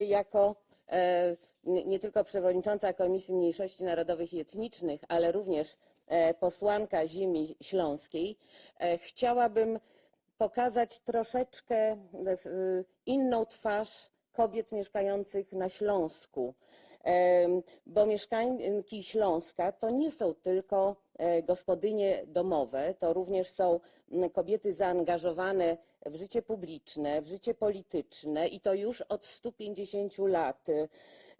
jako e, nie tylko przewodnicząca Komisji Mniejszości Narodowych i Etnicznych, ale również e, posłanka Ziemi Śląskiej, e, chciałabym pokazać troszeczkę inną twarz kobiet mieszkających na Śląsku. Bo mieszkanki Śląska to nie są tylko e, gospodynie domowe, to również są kobiety zaangażowane w życie publiczne, w życie polityczne i to już od 150 lat.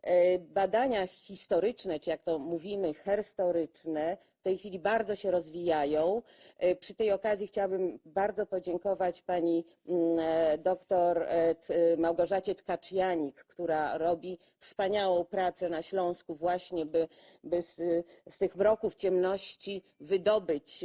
E, Badania historyczne, czy jak to mówimy, herstoryczne, w tej chwili bardzo się rozwijają. E, Przy tej okazji chciałabym bardzo podziękować pani mm, e, doktor Małgorzacie Tkaczyjanik, która robi wspaniałą pracę na Śląsku właśnie, by, by z, z tych mroków ciemności wydobyć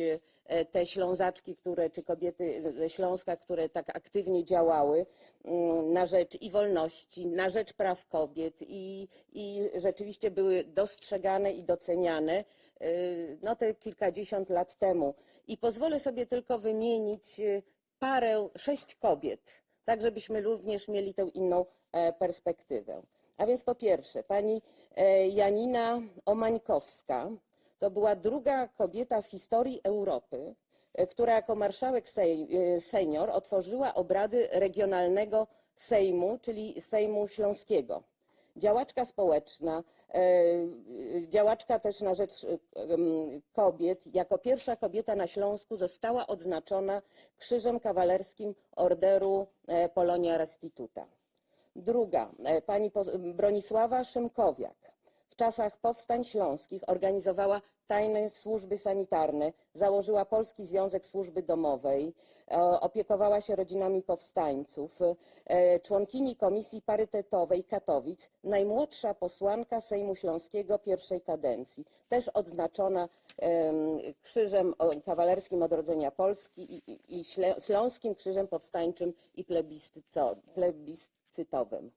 te ślązaczki, które, czy kobiety ze Śląska, które tak aktywnie działały mm, na rzecz i wolności, na rzecz praw kobiet i, i rzeczywiście były dostrzegane i doceniane y, no te kilkadziesiąt lat temu. I pozwolę sobie tylko wymienić y, parę, sześć kobiet, tak żebyśmy również mieli tę inną e, perspektywę. A więc po pierwsze, pani e, Janina Omańkowska to była druga kobieta w historii Europy, e, która jako marszałek e, senior otworzyła obrady regionalnego Sejmu, czyli Sejmu Śląskiego działaczka społeczna, e, działaczka też na rzecz kobiet. Jako pierwsza kobieta na Śląsku została odznaczona Krzyżem Kawalerskim Orderu Polonia Restituta. Druga, pani Bronisława Szymkowiak. W czasach powstań śląskich organizowała tajne służby sanitarne, założyła Polski Związek Służby Domowej, e, opiekowała się rodzinami powstańców, e, członkini Komisji Parytetowej Katowic, najmłodsza posłanka Sejmu Śląskiego pierwszej kadencji, też odznaczona em, Krzyżem Kawalerskim Odrodzenia Polski i, i, Śląskim Krzyżem Powstańczym i plebiscytowym.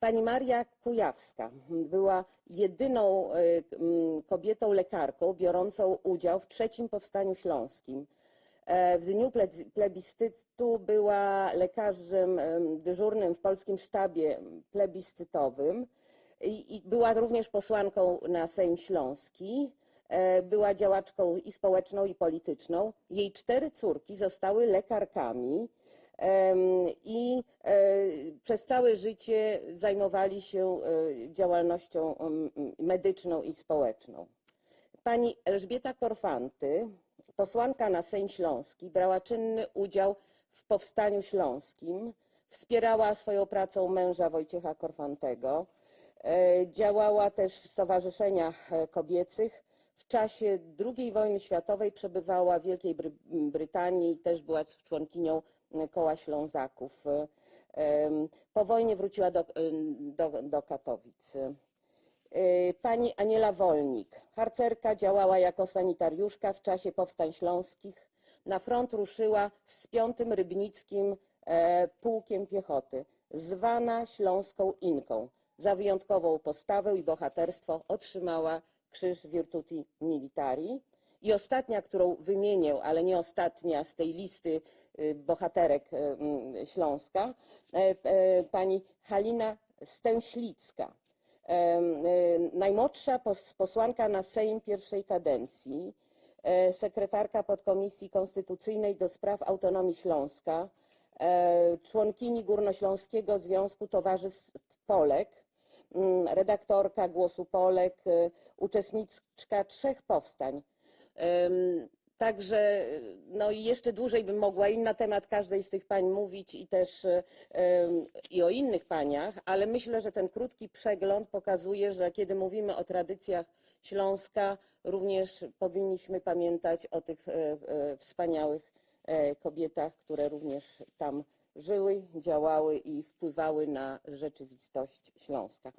Pani Maria Kujawska była jedyną e, m, kobietą lekarką biorącą udział w trzecim powstaniu śląskim. E, W dniu ple- plebiscytu była lekarzem em, dyżurnym w polskim sztabie plebiscytowym i, była również posłanką na Sejm Śląski. E, Była działaczką i społeczną, i polityczną. Jej cztery córki zostały lekarkami i e, przez całe życie zajmowali się e, działalnością medyczną i społeczną. Pani Elżbieta Korfanty, posłanka na Sejm Śląski, brała czynny udział w powstaniu śląskim, wspierała swoją pracą męża Wojciecha Korfantego, e, działała też w stowarzyszeniach kobiecych. W czasie II wojny światowej przebywała w Wielkiej Bry- Brytanii i też była członkinią e, Koła Ślązaków. E, Po wojnie wróciła do, do, do Katowic. Y, Pani Aniela Wolnik, harcerka, działała jako sanitariuszka w czasie powstań śląskich. Na front ruszyła z piątym Rybnickim e, Pułkiem Piechoty, zwana Śląską Inką. Za wyjątkową postawę i bohaterstwo otrzymała Krzyż Virtuti Militari. I ostatnia, którą wymienię, ale nie ostatnia z tej listy y, bohaterek y, mm, Śląska, e, e, pani Halina Stęślicka. Y, najmłodsza pos- posłanka na Sejm pierwszej kadencji, e, sekretarka podkomisji konstytucyjnej do spraw autonomii Śląska, e, członkini Górnośląskiego Związku Towarzystw Polek, redaktorka Głosu Polek, e, uczestniczka trzech powstań. Także no i jeszcze dłużej bym mogła i na temat każdej z tych pań mówić i też em, i o innych paniach, ale myślę, że ten krótki przegląd pokazuje, że kiedy mówimy o tradycjach Śląska, również powinniśmy pamiętać o tych e, wspaniałych e, kobietach, które również tam żyły, działały i wpływały na rzeczywistość Śląska.